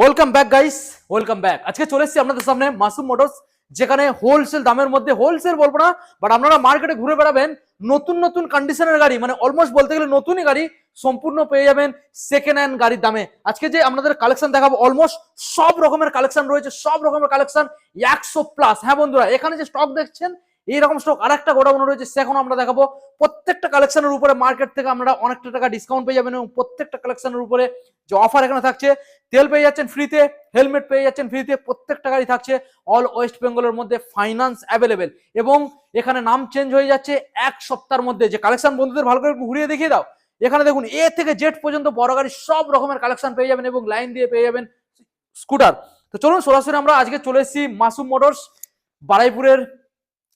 Welcome back guys welcome back আজকে চলে এসেছি আপনাদের সামনে মাসুম মোটরস, যেখানে হোলসেল দামের মধ্যে হোলসেল বলব না বাট আপনারা মার্কেটে ঘুরে বেড়াবেন, নতুন নতুন কন্ডিশনের গাড়ি মানে অলমোস্ট বলতে গেলে নতুনই গাড়ি সম্পূর্ণ পেয়ে যাবেন সেকেন্ড হ্যান্ড গাড়ির দামে। আজকে যে আপনাদের কালেকশন দেখাবো অলমোস্ট সব রকমের কালেকশন রয়েছে, সব রকমের কালেকশন একশো প্লাস হ্যাঁ বন্ধুরা, এখানে যে স্টক দেখছেন এইরকম স্টক আর একটা গোডাউন রয়েছে সেখন আমরা দেখাবো। প্রত্যেকটা কালেকশনের উপরে মার্কেট থেকে আমরা অনেকটা টাকা ডিসকাউন্ট পেয়ে যাবেন এবং প্রত্যেকটা কালেকশনের উপরে যে অফার এখানে থাকছে, তেল পেয়ে যাচ্ছেন ফ্রিতে হেলমেট পেয়ে যাচ্ছেন ফ্রিতে প্রত্যেকটা গাড়ি থাকছে অল ওয়েস্ট বেঙ্গলের মধ্যে ফাইন্যান্স অ্যাভেলেবেল এবং এখানে নাম চেঞ্জ হয়ে যাচ্ছে এক সপ্তাহের মধ্যে। যে কালেকশন বন্ধুদের ভালো করে ঘুরিয়ে দেখিয়ে দাও। এখানে দেখুন এ থেকে জেড পর্যন্ত বড় গাড়ি সব রকমের কালেকশন পেয়ে যাবেন এবং লাইন দিয়ে পেয়ে যাবেন স্কুটার তো চলুন, সরাসরি আমরা আজকে চলে এসেছি মাসুম মোটরস, বারাইপুরের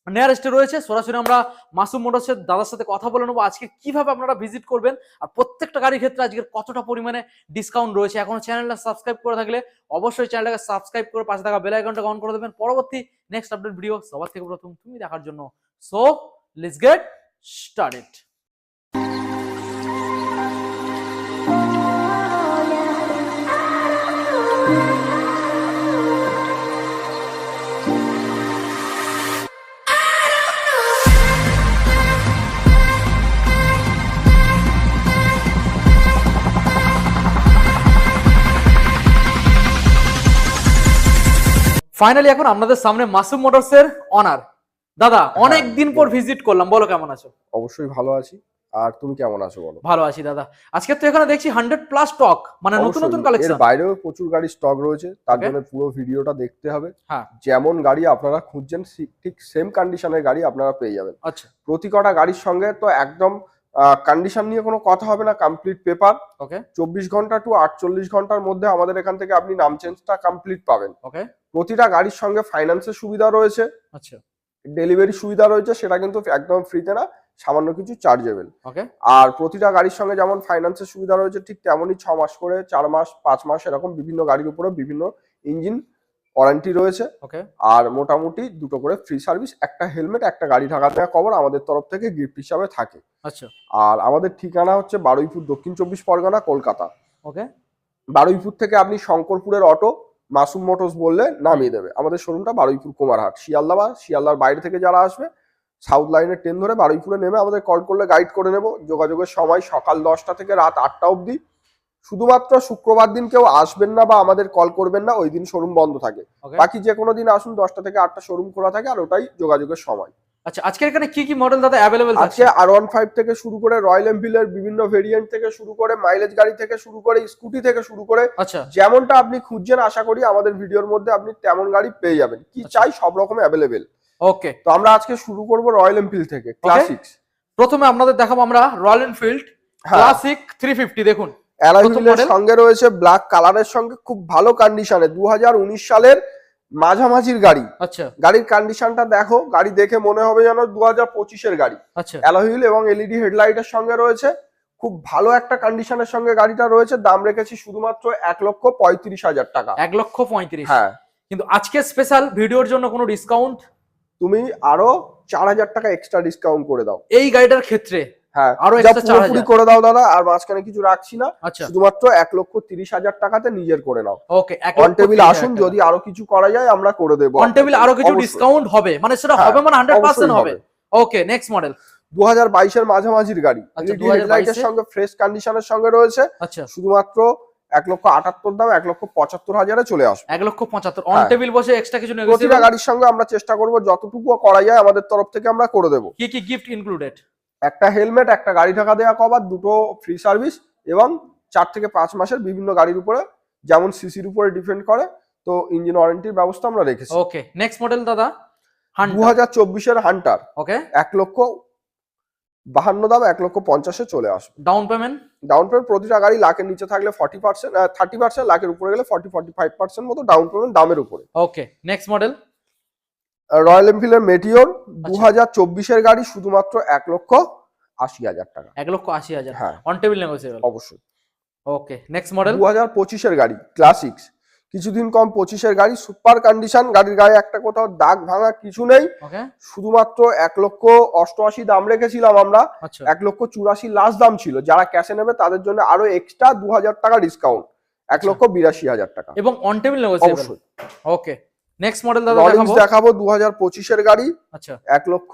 নিয়ারেস্টে রয়েছে। সরাসরি আমরা মাসুম মোটরসের দাদার সাথে কথা বলে নেব। আজকে কীভাবে আপনারা ভিজিট করবেন আর প্রত্যেকটা গাড়ির ক্ষেত্রে আজকের কতটা পরিমাণে ডিসকাউন্ট রয়েছে। এখনও চ্যানেলটা সাবস্ক্রাইব করে থাকলে অবশ্যই চ্যানেলটাকে সাবস্ক্রাইব করে পাশে থাকা বেল আইকনটা অন করে দেবেন। পরবর্তী নেক্সট আপডেট ভিডিও সবার থেকে প্রথম তুমি দেখার জন্য। So let's get started finally এখন আপনাদের সামনে মাসুম মোটরসের অনার দাদা অনেক দিন পর ভিজিট করলাম বলো কেমন আছো? অবশ্যই ভালো আছি। আর তুমি কেমন আছো বলো? ভালো আছি দাদা। আজকে তো এখানে দেখছি হান্ড্রেড প্লাস স্টক মানে নতুন। নতুন এর বাইরেও প্রচুর গাড়ি স্টক রয়েছে তার জন্য পুরো ভিডিওটা দেখতে হবে। হ্যাঁ। যেমন গাড়ি আপনারা খুঁজছেন ঠিক সেম কন্ডিশনের গাড়ি আপনারা পেয়ে যাবেন। আচ্ছা। প্রতি কটা গাড়ির সঙ্গে তো একদম কন্ডিশন নিয়ে কোনো কথা হবে না কমপ্লিট পেপার ওকে চব্বিশ ঘণ্টা টু আটচল্লিশ ঘণ্টার মধ্যে আমাদের এখান থেকে আপনি নাম চেঞ্জটা কমপ্লিট পাবেন। ওকে প্রতিটা গাড়ির সঙ্গে ফাইন্যান্সের সুবিধা রয়েছে। আচ্ছা। ডেলিভারি সুবিধা রয়েছে সেটা কিন্তু একদম ফ্রিতে না সামান্য কিছু চার্জেবল ওকে আর প্রতিটা গাড়ির সঙ্গে যেমন ফাইন্যান্সের সুবিধা রয়েছে ঠিক তেমনই ছ মাস করে চার মাস পাঁচ মাস এরকম বিভিন্ন গাড়ির উপরে বিভিন্ন ইঞ্জিন ওয়ারেন্টি রয়েছে। ওকে। আর মোটামুটি দুটো করে ফ্রি সার্ভিস একটা হেলমেট একটা গাড়ি ঢাকা দেওয়া কভার আমাদের তরফ থেকে গিফট হিসাবে থাকে। আচ্ছা। আর আমাদের ঠিকানা হচ্ছে বারুইপুর দক্ষিণ চব্বিশ পরগনা কলকাতা। ওকে। বারুইপুর থেকে আপনি শঙ্করপুরের অটো মাসুম মোটরস বললে নামিয়ে দেবে। আমাদের শোরুমটা বারুইপুর কুমারহাট। শিয়ালদা বা শিয়ালদার বাইরে থেকে যারা আসবে সাউথ লাইনের ট্রেন ধরে বারুইপুরে নেমে আমাদের কল করলে গাইড করে নেব। যোগাযোগের সময় সকাল দশটা থেকে রাত আটটা অবধি শুধুমাত্র শুক্রবার দিন কেউ আসবেন না বা আমাদের কল করবেন না ওই দিন শোরুম বন্ধ থাকে। বাকি যে কোনো দিন আসুন দশটা থেকে আটটা শোরুম খোলা থাকে আর ওটাই যোগাযোগের সময়। আচ্ছা আজকে এখানে কি কি মডেল দাদা অ্যাভেলেবেল আছে? আর ওয়ান ফাইভ থেকে শুরু করে রয়্যাল এনফিল্ডের বিভিন্ন ভেরিয়েন্ট থেকে শুরু করে মাইলেজ গাড়ি থেকে শুরু করে স্কুটি থেকে শুরু করে আচ্ছা। যেমনটা আপনি খুঁজছেন আশা করি আমাদের ভিডিওর মধ্যে আপনি তেমন গাড়ি পেয়ে যাবেন। কি আচ্ছা। চাই সব রকম অ্যাভেলেবেল ওকে তো আমরা আজকে শুরু করব রয়্যাল এনফিল্ড থেকে ক্লাসিক্স প্রথমে আপনাদের দেখাবো আমরা Royal Enfield Classic three fifty দেখুন। হুইলের? সঙ্গে রয়েছে ব্ল্যাক কালারের সঙ্গে খুব ভালো কন্ডিশনে দুহাজার উনিশ সালের মাঝামাঝির গাড়ি। আচ্ছা। গাড়ির কন্ডিশনটা দেখো গাড়ি দেখে মনে হবে যেন দু হাজার পঁচিশের গাড়ি। আচ্ছা। অ্যালয় হুইল এবং এলইডি হেডলাইটের সঙ্গে রয়েছে। খুব ভালো একটা কন্ডিশনের সঙ্গে গাড়িটা রয়েছে। দাম রেখেছি শুধুমাত্র এক লক্ষ পঁয়ত্রিশ হাজার টাকা। এক লক্ষ পঁয়ত্রিশ। হ্যাঁ। কিন্তু আজকে স্পেশাল ভিডিওর জন্য কোনো ডিসকাউন্ট তুমি আরও চার হাজার টাকা এক্সট্রা ডিসকাউন্ট করে দাও। এই গাড়িটার ক্ষেত্রে হ্যাঁ আরও যা extra 4000 পুরোপুরি করে দাও দাদা আর মাঝখানে কিছু রাখছি না। আচ্ছা। শুধুমাত্র এক লক্ষ তিরিশ হাজার টাকাতে নিজের করে নাও। ওকে অন টেবিল আসুন যদি আরও কিছু করা যায় আমরা করে দেবো। অন টেবিল আরও কিছু ডিসকাউন্ট হবে। মানে সেটা হ্যাঁ, হবে মানে হান্ড্রেড পার্সেন্ট হবে। ওকে নেক্সট মডেল দু হাজার মাঝামাঝির গাড়ি। আচ্ছা, এলইডি হেডলাইটের সঙ্গে ফ্রেশ কন্ডিশনের সঙ্গে রয়েছে। আচ্ছা। শুধুমাত্র এক লক্ষ আটাত্তর দাম এক লক্ষ পঁচাত্তর হাজারে চলে আসবে। এক লক্ষ পঁচাত্তর। অন হ্যাঁ। টেবিল বসে এক্সট্রা কিছু প্রতিটা গাড়ির সঙ্গে আমরা চেষ্টা করব যতটুকু করা যায় আমাদের তরফ থেকে আমরা করে দেবো। কি কি গিফট ইনক্লুডেড একটা হেলমেট একটা গাড়ি ঢাকা দেওয়া কভার দুটো ফ্রি সার্ভিস এবং চার থেকে পাঁচ মাসের বিভিন্ন গাড়ির উপরে যেমন সিসির উপরে ডিপেন্ড করে তো ইঞ্জিন ওয়ারেন্টির ব্যবস্থা আমরা রেখেছি। ওকে নেক্সট মডেল দাদা দু হাজার চব্বিশের হান্টার ওকে এক লক্ষ বাহান্ন দাম এক লক্ষ পঞ্চাশে চলে আসবে। ডাউন পেমেন্ট ডাউন পেমেন্ট প্রতিটা গাড়ি লাখের নিচে থাকলে ফর্টি পার্সেন্ট থার্টি পার্সেন্ট লাখের উপরে গেলে ফর্টি ফর্টি ফাইভ পার্সেন্ট মতো ডাউন পেমেন্ট দামের উপরে। ওকে নেক্সট মডেল রয়্যাল এনফিল্ডের মেটিওর দু হাজার চব্বিশের গাড়ি শুধুমাত্র এক লক্ষ আশি হাজার টাকা। এক লক্ষ আশি হাজার। হ্যাঁ। অন টেবিল নেগোসিয়েবল অবশ্যই। ওকে নেক্সট মডেল দু হাজার পঁচিশের গাড়ি ক্লাসিক্স কিছুদিন কম পঁচিশের গাড়ি সুপার কন্ডিশন গাড়ির গায়ে একটা কোথাও দাগ ভাঙা কিছু নেই। শুধুমাত্র এক লক্ষ অষ্টআশি দাম রেখেছিলাম আমরা। আচ্ছা। এক লক্ষ চুরাশি লাস্ট দাম ছিল। যারা ক্যাশে নেবে তাদের জন্য আরও এক্সট্রা দু হাজার টাকা ডিসকাউন্ট এক লক্ষ বিরাশি হাজার টাকা। এবং অন টেবিল অবশ্যই। ওকে নেক্সট মডেল দাদা দেখাবো? দেখাবো দু হাজার পঁচিশের গাড়ি। আচ্ছা। এক লক্ষ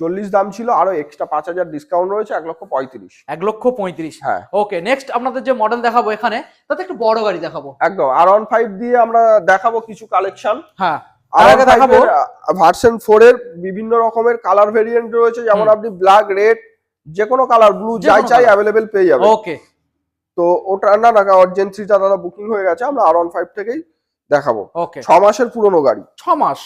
চল্লিশ দাম ছিল আরও এক্সট্রা পাঁচ হাজার ডিসকাউন্ট রয়েছে এক লক্ষ পঁয়ত্রিশ। এক লক্ষ পঁয়ত্রিশ। হ্যাঁ। ওকে নেক্সট আপনাদের যে মডেল দেখাবো এখানে তাতে একটু বড় গাড়ি দেখাবো। একদম আর ওয়ান ফাইভ দিয়ে আমরা দেখাবো কিছু কালেকশন হ্যাঁ আর আগে দেখাবো। ভার্সন এর বিভিন্ন রকমের কালার ভেরিয়েন্ট রয়েছে যেমন আপনি ব্ল্যাক রেড যে কোনো কালার ব্লু যাই চাই। অ্যাভেলেবেল পেয়ে যাবে ওকে তো ওটা না না অর্জেন থ্রিটা দাদা বুকিং হয়ে গেছে আমরা আর ওয়ান ফাইভ থেকেই দেখাবো। ছ মাসের পুরনো গাড়ি। ছ মাস?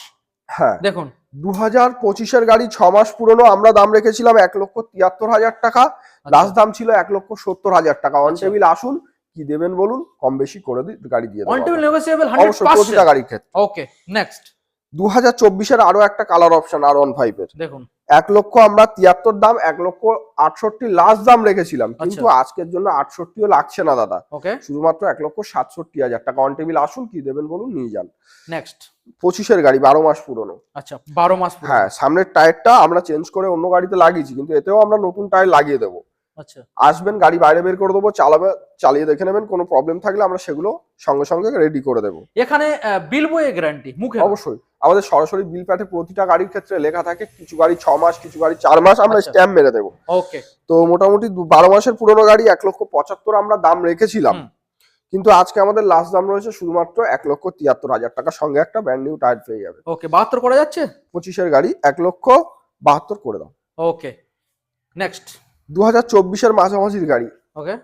হ্যাঁ। দেখুন। দু হাজার পঁচিশের গাড়ি ছ মাস পুরনো আমরা দাম রেখেছিলাম এক লক্ষ তিয়াত্তর হাজার টাকা। লাস্ট দাম ছিল এক লক্ষ সত্তর হাজার টাকা। অন আচ্ছা। টেবিল আসুন কি দেবেন বলুন কম বেশি করে দিই গাড়ি দিয়ে অন টেবিল নেগোসিয়েবল হান্ড্রেড অবশ্যই প্রতিটা গাড়ির ক্ষেত্রে। ওকে নেক্সট দু হাজার চব্বিশের আরও একটা colour option R one five এর। দেখুন। এক লক্ষ আমরা তিয়াত্তর দাম এক লক্ষ আটষট্টি লাস্ট দাম রেখেছিলাম। কিন্তু আচ্ছা। আজকের জন্য আটষট্টিও লাগছে না দাদা। শুধুমাত্র এক লক্ষ সাতষট্টি হাজার টাকা। অন টেবিল আসুন কি দেবেন বলুন নিয়ে যান। নেক্সট পঁচিশের গাড়ি বারো মাস পুরনো। আচ্ছা বারো মাস হ্যাঁ সামনের টায়ারটা আমরা চেঞ্জ করে অন্য গাড়িতে লাগিয়েছি কিন্তু এতেও আমরা নতুন টায়ার লাগিয়ে দেবো। আসবেন গাড়ি বাইরে বের করে দেবো চালাবে চালিয়ে দেখে নেবেন কোনো প্রবলেম থাকলে আমরা সেগুলো সঙ্গে সঙ্গে রেডি করে দেবো। এখানে বিল বইয়ে গ্যারান্টি মুখে অবশ্যই। আমাদের সরাসরি বিল প্যাটে প্রতিটা গাড়ির ক্ষেত্রে লেখা থাকে কিছু গাড়ি ছ মাস কিছু গাড়ি চার মাস আমরা আচ্ছা। স্ট্যাম্প মেরে দেবো। ওকে তো মোটামুটি বারো মাসের পুরনো গাড়ি এক লক্ষ পঁচাত্তর আমরা দাম রেখেছিলাম। কিন্তু আজকে আমাদের লাস্ট দাম রয়েছে শুধুমাত্র এক লক্ষ তিয়াত্তর হাজার টাকার সঙ্গে একটা ব্র্যান্ড নিউ টায়ার পেয়ে যাবে। ওকে বাহাত্তর করা যাচ্ছে? পঁচিশের গাড়ি এক লক্ষ বাহাত্তর করে দাও। ওকে নেক্সট দু হাজার চব্বিশের মাঝামাঝির গাড়ি। ওকে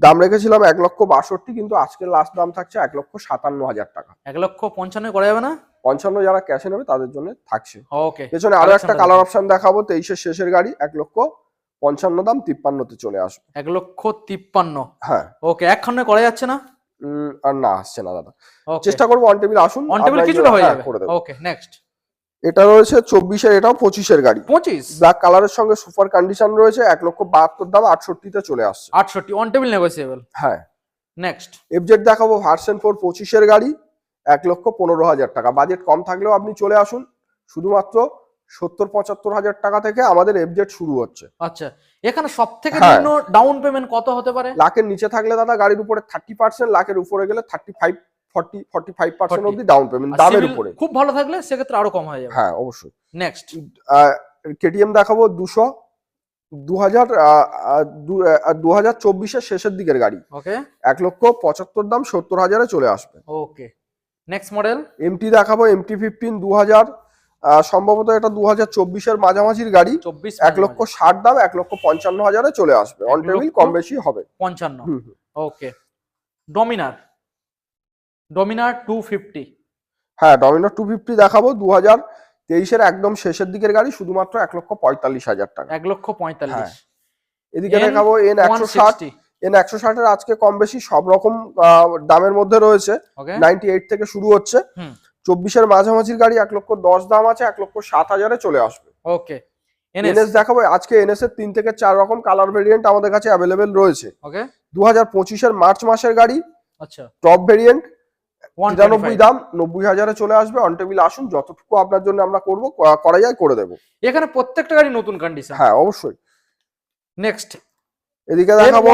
দাম রেখেছিলাম এক লক্ষ বাষট্টি কিন্তু আজকের লাস্ট দাম থাকছে এক লক্ষ সাতান্ন হাজার টাকা। এক লক্ষ পঞ্চান্ন করা যাবে না? পঞ্চান্ন যারা ক্যাশে নেবে তাদের জন্য থাকছে। ওকে পেছনে আরও একটা কালার অপশন দেখাবো তেইশের শেষের গাড়ি এক লক্ষ পঞ্চান্ন দাম তিপ্পান্নতে চলে আসবে। এক লক্ষ তিপ্পান্ন। হ্যাঁ। ওকে একখানে করা যাচ্ছে না? আর না আসছে না দাদা। চেষ্টা করব অন টেবিল আসুন অন টেবিল কিছুটা হয়ে হ্যাঁ, যাবে। ওকে নেক্সট এটা রয়েছে চব্বিশের এটাও পঁচিশের গাড়ি। পঁচিশ? ব্ল্যাক কালারের সঙ্গে সুপার কন্ডিশন রয়েছে এক লক্ষ বাহাত্তর দাম আটষট্টিতে চলে আসছে। আটষট্টি অন টেবিল নেগোসিয়েবল হ্যাঁ। নেক্সট এফজেড দেখাবো ভার্সন ফোর পঁচিশের গাড়ি এক লক্ষ পনেরো হাজার টাকা। বাজেট কম থাকলেও আপনি চলে আসুন শুধুমাত্র সত্তর পঁচাত্তর হাজার টাকা থেকে আমাদের এফজেড শুরু হচ্ছে। আচ্ছা এখানে সব থেকে। ডাউন পেমেন্ট কত হতে পারে? লাখের নিচে থাকলে দাদা গাড়ির উপরে থার্টি পার্সেন্ট লাখের উপরে গেলে thirty five forty forty five percent অব্দি ডাউন পেমেন্ট দামের উপরে। খুব ভালো থাকলে সেক্ষেত্রে আরও কম হয়ে যাবে। হ্যাঁ অবশ্যই। নেক্সট কেটিএম দেখাবো দুশো দু হাজার দু হাজার চব্বিশের শেষের দিকের গাড়ি। ওকে এক লক্ষ পঁচাত্তর দাম সত্তর হাজারে চলে আসবে। ওকে নেক্সট মডেল এমটি দেখাবো এমটি ফিফটিন দু হাজার সম্ভবত এটা দু হাজার চব্বিশের মাঝামাঝির গাড়ি। চব্বিশ এক লক্ষ ষাট দাম এক লক্ষ পঞ্চান্ন হাজারে চলে আসবে। অন টেবিল কম বেশি হবে। পঞ্চান্ন। Okay Dominar Dominar two fifty হ্যাঁ ডমিনার টু ফিফটি দেখাবো দু হাজার তেইশের একদম শেষের দিকের গাড়ি শুধুমাত্র এক লক্ষ পঁয়তাল্লিশ হাজার টাকা। এক লক্ষ পঁয়তাল্লিশ। এদিকে দেখাবো এন একশো ষাট। এন একশো ষাটের আজকে কম বেশি সব রকম দামের মধ্যে রয়েছে। নাইনটি এইট থেকে শুরু হচ্ছে। চব্বিশের মাঝামাঝির গাড়ি এক লক্ষ দশ দাম আছে এক লক্ষ সাত হাজারে চলে আসবে। ওকে এনএস দেখাবো আজকে এনএস এর তিন থেকে চার রকম কালার ভেরিয়েন্ট আমাদের কাছে অ্যাভেলেবেল রয়েছে। ওকে দু হাজার পঁচিশের মার্চ মাসের গাড়ি। আচ্ছা। টপ ভেরিয়েন্ট তিরানব্বই দাম নব্বই হাজারে চলে আসবে অন টেবিল আসুন যতটুকু আপনার জন্য আমরা করব করা যায় করে দেবো। এখানে প্রত্যেকটা গাড়ি নতুন কন্ডিশন হ্যাঁ অবশ্যই। নেক্সট এদিকে দেখাবো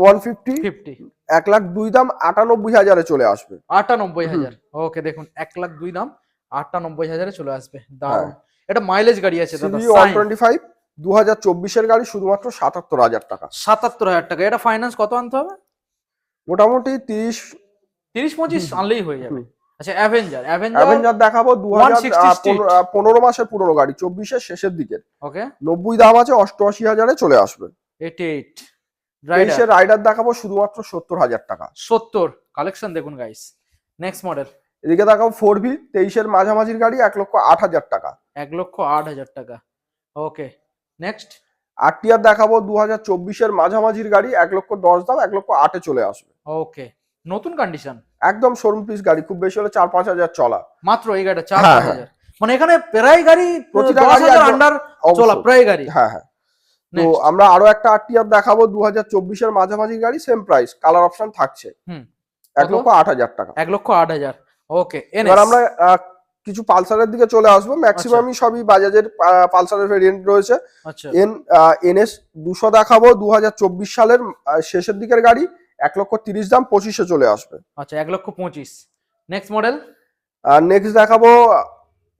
ওয়ান ফিফটি ফিফটি এক লাখ দুই দাম আটানব্বই হাজারে চলে আসবে। আটানব্বই হাজার। ওকে দেখুন এক লাখ দুই দাম আটানব্বই হাজারে চলে আসবে। দারুণ। এটা মাইলেজ গাড়ি আছে দাদা ওয়ান টোয়েন্টি ফাইভ দু হাজার চব্বিশের গাড়ি শুধুমাত্র সাতাত্তর হাজার টাকা। সাতাত্তর হাজার টাকা। এটা ফাইন্যান্স কত আনতে হবে? মোটামুটি তিরিশ তিরিশ পঁচিশ আনলেই হয়ে যাবে। আচ্ছা অ্যাভেঞ্জার অ্যাভেঞ্জার দেখাবো দু হাজার 160 street। পনেরো মাসের পুরনো গাড়ি চব্বিশের শেষের দিকে ওকে। নব্বই দাম আছে অষ্টআশি হাজারে চলে আসবে। এইটি এইট রাইডার তেইশের রাইডার দেখাবো শুধুমাত্র সত্তর হাজার টাকা। সত্তর। কালেকশন দেখুন গাইস নেক্সট মডেল এদিকে দেখাবো ফোর ভি তেইশের মাঝামাঝির গাড়ি এক লক্ষ আট হাজার টাকা। এক লক্ষ আট হাজার টাকা। ওকে। নেক্সট আর টিআর দেখাবো দু হাজার চব্বিশের মাঝামাঝির গাড়ি এক লক্ষ দশ দাম এক লক্ষ আটে চলে আসবে। ওকে। নতুন কন্ডিশন একদম শোরুম পিস গাড়ি খুব বেশি হলে চার পাঁচ হাজার চলা। মাত্র এই গাড়িটা চার হ্যাঁ, পাঁচ হাজার। মানে এখানে প্রায় গাড়ি প্রতিটা গাড়ি আন্ডার চলা প্রায় গাড়ি। হ্যাঁ হ্যাঁ। তো. আমরা আরও একটা আরটিআর দেখাবো দু হাজার চব্বিশের মাঝামাঝি গাড়ি সেম প্রাইস কালার অপশন থাকছে। এক লক্ষ আট হাজার টাকা। এক লক্ষ আট হাজার। ওকে এবার আমরা কিছু পালসারের দিকে চলে আসব। ম্যাক্সিমামই সবই বাজাজের পালসারের ভেরিয়েন্ট রয়েছে। আচ্ছা। এন এনএস দুশো দেখাবো দু হাজার চব্বিশ সালের শেষের দিকের গাড়ি। এক লক্ষ তিরিশ দাম পঁচিশে চলে আসবে। আচ্ছা এক লক্ষ পঁচিশ। নেক্সট মডেল আর নেক্সট দেখাবো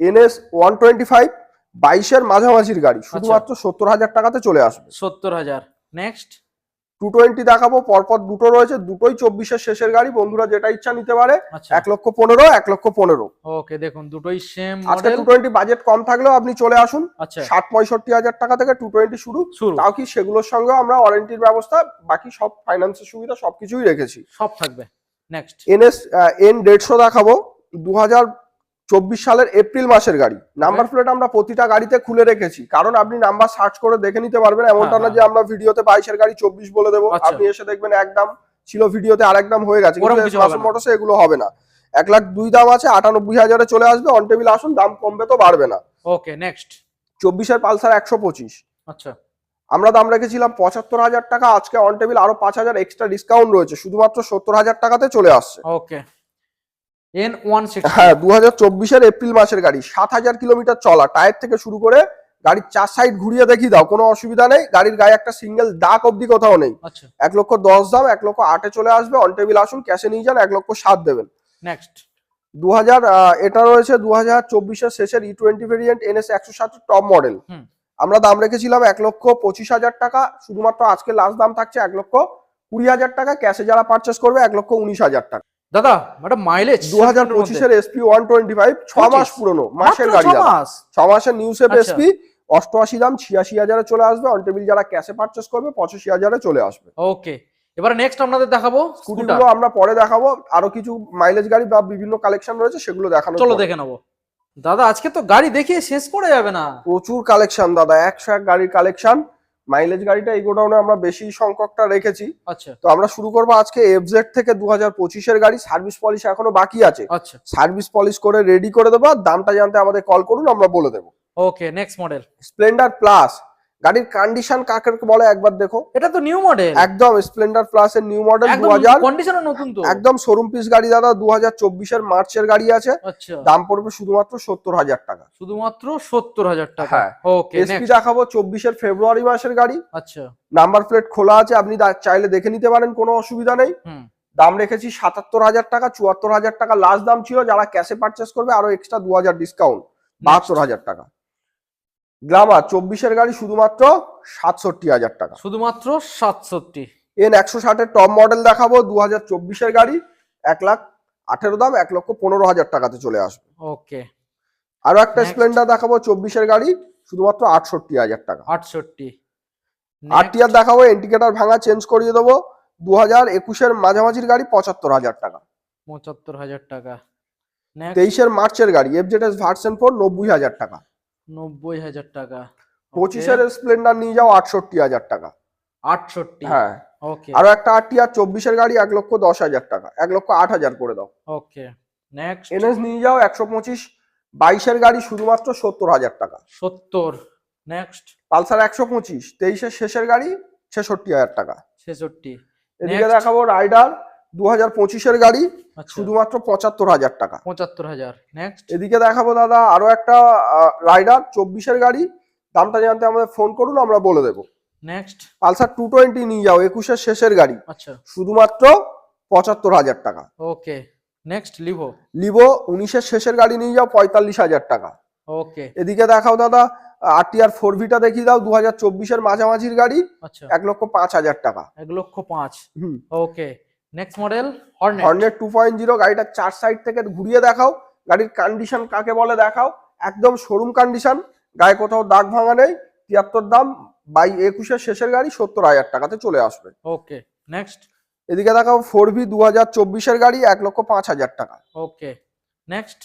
এনএস ওয়ান টোয়েন্টি ফাইভ বাইশের মাঝামাঝির গাড়ি। শুধুমাত্র সত্তর হাজার টাকাতে চলে আসবে। সত্তর হাজার। নেক্সট টু টোয়েন্টি দেখাবো পরপর দুটো রয়েছে দুটোই চব্বিশের শেষের গাড়ি বন্ধুরা যেটা ইচ্ছা নিতে পারে আচ্ছা। এক লক্ষ পনেরো এক লক্ষ পনেরো। ওকে দেখুন দুটোই সেম আজকে টু টোয়েন্টি বাজেট কম থাকলেও আপনি চলে আসুন আচ্ছা। ষাট পঁয়ষট্টি হাজার টাকা থেকে টু টোয়েন্টি শুরু। শুরু। তাও কি সেগুলোর সঙ্গে আমরা ওয়ারেন্টির ব্যবস্থা বাকি সব ফাইন্যান্সের সুবিধা সবকিছুই রেখেছি। সব থাকবে। নেক্সট এনএস এন দেড়শো দেখাবো দু হাজার চব্বিশ সালের এপ্রিল মাসের গাড়ি। নাম্বার প্লেট আমরা প্রতিটা গাড়িতে খুলে রেখেছি। কারণ আপনি নাম্বার সার্চ করে দেখে নিতে পারবেন। এমনটা না হ্যাঁ, যে আমরা ভিডিওতে বাইশের গাড়ি চব্বিশ বলে দেবো। আচ্ছা। আপনি এসে দেখবেন এক দাম ছিল ভিডিওতে আরেক দাম হয়ে গেছে। মোটরসে এগুলো হবে না। এক লাখ দুই দাম আছে আটানব্বই হাজারে চলে আসবে। অন টেবিল আসুন দাম কমবে তো বাড়বে না। ওকে নেক্সট চব্বিশের পালসার একশো পঁচিশ। আচ্ছা। আমরা দাম রেখেছিলাম পঁচাত্তর হাজার টাকা। আজকে অন টেবিল আরও পাঁচ হাজার এক্সট্রা ডিসকাউন্ট রয়েছে। শুধুমাত্র সত্তর হাজার টাকাতে চলে আসছে। ওকে এন ওয়ান হ্যাঁ দু হাজার চব্বিশের এপ্রিল মাসের গাড়ি সাত হাজার কিলোমিটার চলা টায়ার থেকে শুরু করে গাড়ির চার সাইড ঘুরিয়ে দেখিয়ে দাও কোনো অসুবিধা নেই গাড়ির গায়ে একটা সিঙ্গেল দাগ অব্দি কোথাও নেই। আচ্ছা। এক লক্ষ দশ দাম এক লক্ষ আটে চলে আসবে অন টেবিল আসুন ক্যাশে নিয়ে যান এক লক্ষ সাত দেবেন। নেক্সট দু হাজার এটা রয়েছে দু হাজার চব্বিশের শেষের ই টোয়েন্টি ভেরিয়েন্ট এনএস একশো সাত টপ মডেল আমরা দাম রেখেছিলাম এক লক্ষ পঁচিশ হাজার টাকা শুধুমাত্র আজকে লাস্ট দাম থাকছে এক লক্ষ কুড়ি হাজার টাকা ক্যাশে যারা পারচেস করবে এক লক্ষ উনিশ হাজার টাকা। দাদা একটা মাইলেজ দু হাজার পঁচিশের এসপি ওয়ান টোয়েন্টি ফাইভ ছ মাস পুরনো মাসের গাড়ি ছ মাসের নিউ সেপ। এসপি অষ্টআশি দাম ছিয়াশি হাজারে চলে আসবে অন টেবিল যারা ক্যাশে পারচেস করবে পঁচাশি হাজারে চলে আসবে। ওকে এবারে নেক্সট আপনাদের দেখাবো স্কুটিগুলো আমরা পরে দেখাবো। আরও কিছু মাইলেজ গাড়ি বা বিভিন্ন কালেকশন রয়েছে সেগুলো দেখানো চলো দেখে নেব। দাদা আজকে তো গাড়ি দেখিয়ে শেষ করা যাবে না। প্রচুর কালেকশন দাদা একশো এক গাড়ির কালেকশন মাইলেজ গাড়িটা এই গোডাউনে আমরা বেশি সংখ্যকটা রেখেছি। আচ্ছা। তো আমরা শুরু করব আজকে এফজেড থেকে দু হাজার পঁচিশের গাড়ি। সার্ভিস পলিশ এখনও বাকি আছে। আচ্ছা। সার্ভিস পলিশ করে রেডি করে দেবো আর দামটা জানতে আমাদের কল করুন আমরা বলে দেবো। Okay next model Splendor plus গাড়ির কন্ডিশন কাকে বলে একবার দেখো। এটা তো নিউ মডেল একদম স্প্লেন্ডার প্লাস এর নিউ মডেল দু একদম হাজার কন্ডিশনও নতুন তো। একদম শোরুম পিস গাড়ি দাদা দু হাজার চব্বিশের মার্চের গাড়ি আছে। আচ্ছা। দাম পড়বে শুধুমাত্র সত্তর হাজার টাকা। শুধুমাত্র সত্তর হাজার টাকা। হ্যাঁ। ওকে এসপি নেক্সট দেখাবো চব্বিশের ফেব্রুয়ারি মাসের গাড়ি। আচ্ছা। নাম্বার প্লেট খোলা আছে আপনি চাইলে দেখে নিতে পারেন কোনো অসুবিধা নেই। দাম রেখেছি সাতাত্তর হাজার টাকা চুয়াত্তর হাজার টাকা। লাস্ট দাম ছিল যারা ক্যাশে পারচেস করবে আরও এক্সট্রা দু হাজার ডিসকাউন্ট বাহাত্তর হাজার টাকা। গ্লামার চব্বিশের গাড়ি শুধুমাত্র সাতষট্টি হাজার টাকা। শুধুমাত্র সাতষট্টি। এন একশো ষাটের টপ মডেল দেখাবো দু হাজার চব্বিশের গাড়ি এক লাখ আঠেরো দাম এক লক্ষ পনেরো হাজার টাকাতে চলে আসবে। ওকে। আরও একটা স্প্লেন্ডার দেখাবো চব্বিশের গাড়ি শুধুমাত্র আটষট্টি হাজার টাকা। আটষট্টি। আর টিআর দেখাবো ইন্ডিকেটার ভাঙা চেঞ্জ করিয়ে দেবো দু হাজার একুশের মাঝামাঝির গাড়ি পঁচাত্তর হাজার টাকা। পঁচাত্তর হাজার টাকা। তেইশের মার্চের গাড়ি এফজেডএস ভার্সন ফোর নব্বই হাজার টাকা। নব্বই হাজার টাকা। পঁচিশের স্প্লেন্ডার নিয়ে যাও আটষট্টি হাজার টাকা। আটষট্টি? হ্যাঁ। ওকে আরও একটা আর টিআর চব্বিশের গাড়ি এক লক্ষ দশ হাজার টাকা। এক লক্ষ আট হাজার করে দাও। ওকে নেক্সট এনএস নিয়ে যাও একশো পঁচিশ বাইশের গাড়ি শুধুমাত্র সত্তর হাজার টাকা। সত্তর। নেক্সট পালসার একশো পঁচিশ তেইশের শেষের গাড়ি ছেষট্টি হাজার টাকা। ছেষট্টি। এদিকে দেখাবো রাইডার দু হাজার পঁচিশের গাড়ি আচ্ছা। শুধুমাত্র পঁচাত্তর হাজার টাকা। পঁচাত্তর হাজার নেক্সট এদিকে দেখাবো দাদা আরও একটা রাইডার চব্বিশের গাড়ি। দামটা জানতে আমাদের ফোন করুন আমরা বলে দেবো। নেক্সট পালসার টু টোয়েন্টি নিয়ে যাও একুশের শেষের গাড়ি। আচ্ছা। শুধুমাত্র পঁচাত্তর হাজার টাকা। ওকে নেক্সট লিভো লিভো উনিশের শেষের গাড়ি নিয়ে যাও পঁয়তাল্লিশ হাজার টাকা। ওকে এদিকে দেখাও দাদা আর টি আর ফোর ভিটা দেখিয়ে দাও দু হাজার চব্বিশের মাঝামাঝির গাড়ি। আচ্ছা। এক লক্ষ পাঁচ হাজার টাকা। এক লক্ষ পাঁচ। হুম। Okay next model Hornet Hornet two point zero গাড়িটা চার সাইড থেকে ঘুরিয়ে দেখাও। গাড়ির কন্ডিশন কাকে বলে দেখাও? একদম শোরুম কন্ডিশন গায়ে কোথাও দাগ ভাঙা নেই তিয়াত্তর দাম বাই একুশের শেষের গাড়ি সত্তর হাজার টাকাতে চলে আসবে। ওকে নেক্সট এদিকে দেখাও ফোর ভি দু হাজার চব্বিশের গাড়ি এক লক্ষ পাঁচ হাজার টাকা। ওকে নেক্সট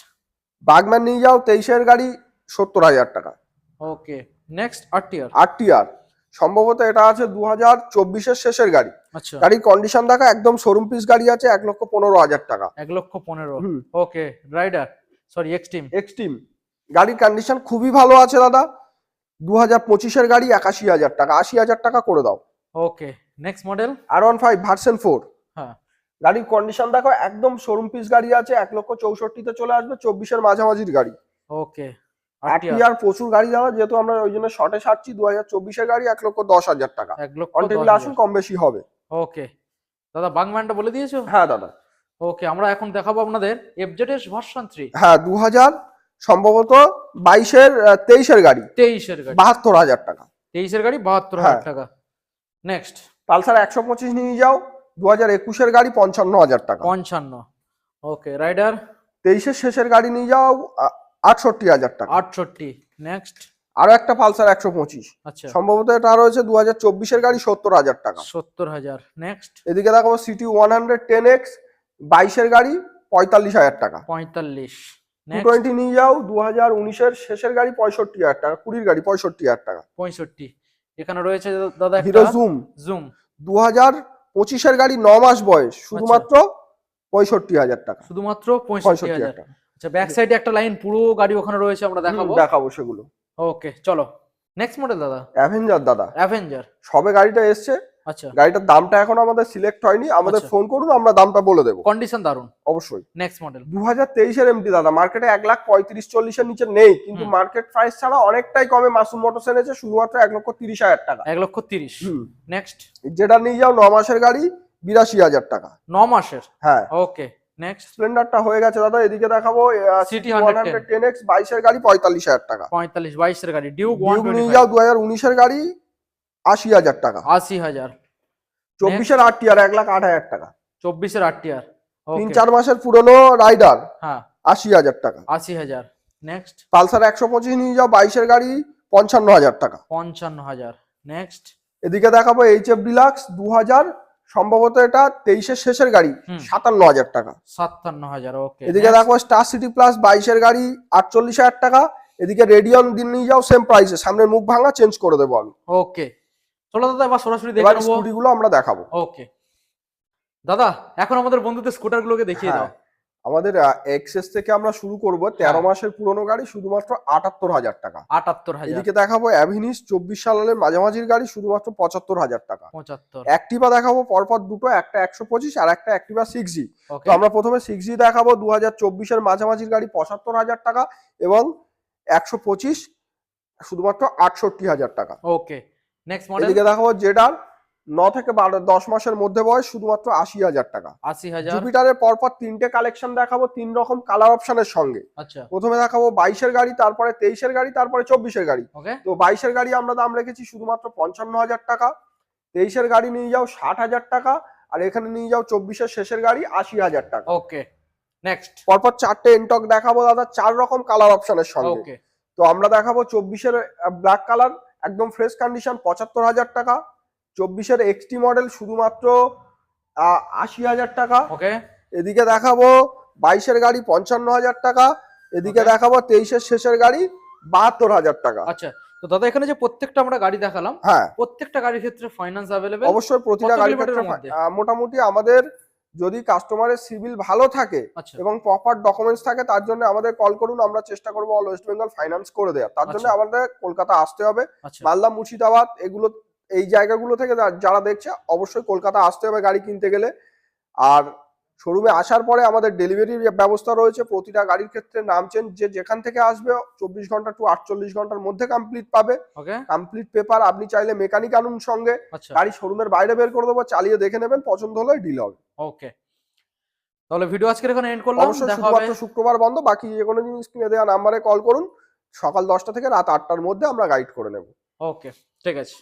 বাগম্যান নিয়ে যাও তেইশের গাড়ি সত্তর হাজার টাকা। ওকে নেক্সট আরটিআর আর টি আর সম্ভবত এটা আছে দু হাজার চব্বিশের শেষের গাড়ি। আচ্ছা। গাড়ির কন্ডিশন দেখা একদম শোরুম পিস গাড়ি আছে এক লক্ষ পনেরো হাজার টাকা। এক লক্ষ পনেরো। Okay Rider sorry Xtreme Xtreme গাড়ির কন্ডিশন খুবই ভালো আছে দাদা। দু হাজার পঁচিশের গাড়ি একাশি হাজার টাকা আশি হাজার টাকা করে দাও। Okay next model R one five version four হ্যাঁ। গাড়ির কন্ডিশন দেখো একদম শোরুম পিস গাড়ি আছে এক লক্ষ চৌষট্টিতে চলে আসবে চব্বিশের মাঝামাঝির গাড়ি। ওকে আরটিআর প্রচুর গাড়ি দাদা যেহেতু আমরা ওই জন্য শর্টে ছাড়ছি দু হাজার চব্বিশের গাড়ি এক লক্ষ দশ হাজার টাকা। এক লক্ষ। আসুন কম বেশি হবে। ওকে দাদা বাংম্যানটা বলে দিয়েছ? হ্যাঁ দাদা। ওকে আমরা এখন দেখাবো আপনাদের এফজেড ভার্সন থ্রি হ্যাঁ দু হাজার সম্ভবত বাইশের তেইশের গাড়ি। তেইশের গাড়ি। বাহাত্তর হাজার টাকা। তেইশের গাড়ি বাহাত্তর হাজার হ্যাঁ। টাকা। নেক্সট পালসার একশো পঁচিশ নিয়ে যাও দু হাজার একুশের গাড়ি পঞ্চান্ন হাজার টাকা। পঞ্চান্ন। ওকে রাইডার তেইশের শেষের গাড়ি নিয়ে যাও আটষট্টি হাজার টাকা। আটষট্টি নেক্সট আরও একটা পালসার একশো পঁচিশ। আচ্ছা। সম্ভবত এটা রয়েছে দু হাজার চব্বিশের গাড়ি সত্তর হাজার টাকা। সত্তর হাজার নেক্সট এদিকে দেখাবো CT one hundred ten X বাইশের গাড়ি পঁয়তাল্লিশ হাজার টাকা। পঁয়তাল্লিশ টোয়েন্টি নিয়ে যাও দু হাজার উনিশের শেষের গাড়ি পঁয়ষট্টি হাজার টাকা কুড়ির গাড়ি পঁয়ষট্টি হাজার টাকা। পঁয়ষট্টি এখানে রয়েছে দাদা হিরো জুম। জুম। দু হাজার পঁচিশের গাড়ি ন মাস বয়স শুধুমাত্র পঁয়ষট্টি হাজার টাকা। শুধুমাত্র পঁয়ষট্টি হাজার টাকা। আচ্ছা ব্যাক সাইডে একটা লাইন পুরো গাড়ি ওখানে রয়েছে আমরা দেখাবো। দেখাবো সেগুলো। ওকে চলো। নেক্সট মডেল দাদা? অ্যাভেঞ্জার দাদা। অ্যাভেঞ্জার সবে গাড়িটা এসছে। আচ্ছা। গাড়িটার দামটা এখন আমাদের সিলেক্ট হয়নি। আমাদের আচ্ছা। ফোন করুন আমরা দামটা বলে দেবো। কন্ডিশন দারুণ অবশ্যই। নেক্সট মডেল দু হাজার তেইশের এমটি দাদা। মার্কেটে এক লাখ পঁয়ত্রিশ চল্লিশের নিচে নেই কিন্তু মার্কেট প্রাইস ছাড়া অনেকটাই কমে। মাসুম মোটরস এনেছে শুধুমাত্র এক লক্ষ তিরিশ হাজার টাকা। এক লক্ষ তিরিশ। নেক্সট যেটা নিয়ে যাও ন মাসের গাড়ি বিরাশি হাজার টাকা। ন মাসের? হ্যাঁ। ওকে নেক্সট স্প্লেন্ডারটা হয়ে গেছে দাদা এদিকে দেখাবো City 110 হান্ড্রেড টেন এক্স বাইশের গাড়ি পঁয়তাল্লিশ হাজার টাকা। গাড়ি ডিউক গাড়ি টাকা। আশি হাজার। চব্বিশের আট টিয়ার এক লাখ আট হাজার টাকা। চব্বিশের আট টিয়ার তিন চার মাসের পুরনো রাইডার হ্যাঁ। আশি হাজার টাকা। আশি হাজার। নেক্সট পালসার একশো পঁচিশ নিয়ে যাও বাইশের গাড়ি পঞ্চান্ন হাজার টাকা। পঞ্চান্ন হাজার। নেক্সট এদিকে দেখাবো এইচ এফ ডিলাক্স দু হাজার সম্ভবত এটা তেইশের শেষের গাড়ি সাতান্ন হাজার টাকা। সাতান্ন হাজার ওকে এদিকে দেখো স্টার সিটি প্লাস বাইশের গাড়ি আটচল্লিশ হাজার টাকা। এদিকে রেডিয়ন দিন নিয়ে যাও সেম প্রাইসে সামনে মুখ ভাঙা চেঞ্জ করে দেবো আমি। ওকে চলো দাদা এবার সরাসরি দেখে নেব। আমরা দেখাবো। ওকে দাদা এখন আমাদের বন্ধুদের স্কুটার গুলোকে দেখিয়ে দাও। হ্যাঁ। আমাদের এক্সেস থেকে আমরা শুরু করব তেরো হ্যাঁ। মাসের পুরনো গাড়ি শুধুমাত্র আটাত্তর হাজার টাকা। আটাত্তর হাজার। এদিকে দেখাবো অ্যাভিনিস চব্বিশ সালের মাঝামাঝির গাড়ি শুধুমাত্র পঁচাত্তর হাজার টাকা। পঁচাত্তর। অ্যাক্টিভা দেখাবো পরপর দুটো একটা একশো পঁচিশ আর একটা অ্যাক্টিভা সিক্স জি তো আমরা প্রথমে সিক্স জি দেখাবো দু হাজার চব্বিশের মাঝামাঝির গাড়ি পঁচাত্তর হাজার টাকা এবং একশো পঁচিশ শুধুমাত্র আটষট্টি হাজার টাকা। ওকে নেক্সট মডেল এদিকে দেখাবো জেডার ন থেকে বারো দশ মাসের মধ্যে বয়স শুধুমাত্র আশি হাজার টাকা। আশি হাজার? জুপিটারের পরপর তিনটে কালেকশন দেখাবো তিন রকম কালার অপশনের সঙ্গে। আচ্ছা। প্রথমে দেখাবো বাইশের গাড়ি তারপরে তেইশের গাড়ি তারপরে চব্বিশের গাড়ি। তো বাইশের গাড়ি আমরা দাম রেখেছি শুধুমাত্র পঞ্চান্ন হাজার টাকা। তেইশের গাড়ি নিয়ে যাও ষাট হাজার টাকা আর এখানে নিয়ে যাও চব্বিশের শেষের গাড়ি আশি হাজার টাকা। ওকে নেক্সট পরপর চারটে এনটক দেখাবো দাদা চার রকম কালার অপশনের সঙ্গে। তো আমরা দেখাবো চব্বিশের ব্ল্যাক কালার একদম ফ্রেশ কন্ডিশন পঁচাত্তর হাজার টাকা। চব্বিশের এক্সটি মডেল শুধুমাত্র আশি হাজার টাকা। ওকে। এদিকে দেখাবো বাইশের গাড়ি পঞ্চান্ন হাজার টাকা এদিকে দেখাবো তেইশের শেষের গাড়ি বাহাত্তর হাজার টাকা। আচ্ছা তো দাদা এখানে যে প্রত্যেকটা আমরা গাড়ি দেখালাম হ্যাঁ। প্রত্যেকটা গাড়ির ক্ষেত্রে ফাইন্যান্স অ্যাভেলেবেল অবশ্যই প্রতিটা গাড়ির ক্ষেত্রে মোটামুটি আমাদের যদি কাস্টমারের সিভিল ভালো থাকে আচ্ছা। এবং প্রপার ডকুমেন্টস থাকে তার জন্য আমাদের কল করুন আমরা চেষ্টা করব অল ওয়েস্ট বেঙ্গল ফাইন্যান্স করে দেওয়া তার জন্য আচ্ছা। আমাদের কলকাতা আসতে হবে। আচ্ছা। মালদা মুর্শিদাবাদ এগুলো এই জায়গাগুলো থেকে যারা দেখছে অবশ্যই কলকাতা আসতে হবে গাড়ি কিনতে গেলে। আর শোরুমে আসার পরে আমাদের ডেলিভারির ব্যবস্থা রয়েছে। প্রতিটা গাড়ির ক্ষেত্রে নামছেন যে যেখান থেকে আসবে চব্বিশ ঘণ্টা টু আটচল্লিশ ঘণ্টার মধ্যে কমপ্লিট পাবে। কমপ্লিট পেপার আপনি চাইলে মেকানিক আনুন সঙ্গে। আচ্ছা। গাড়ি শোরুমের বাইরে বের করে দেবো চালিয়ে দেখে নেবেন পছন্দ হলে ডিল হবে। ওকে তাহলে ভিডিও আজকের এখানে এন্ড করলাম। অবশ্যই শুধুমাত্র শুক্রবার বন্ধ বাকি যে কোনো জিনিস কিনে দেওয়া নাম্বারে কল করুন। সকাল দশটা থেকে রাত আটটার মধ্যে আমরা গাইড করে নেব। ওকে ঠিক আছে।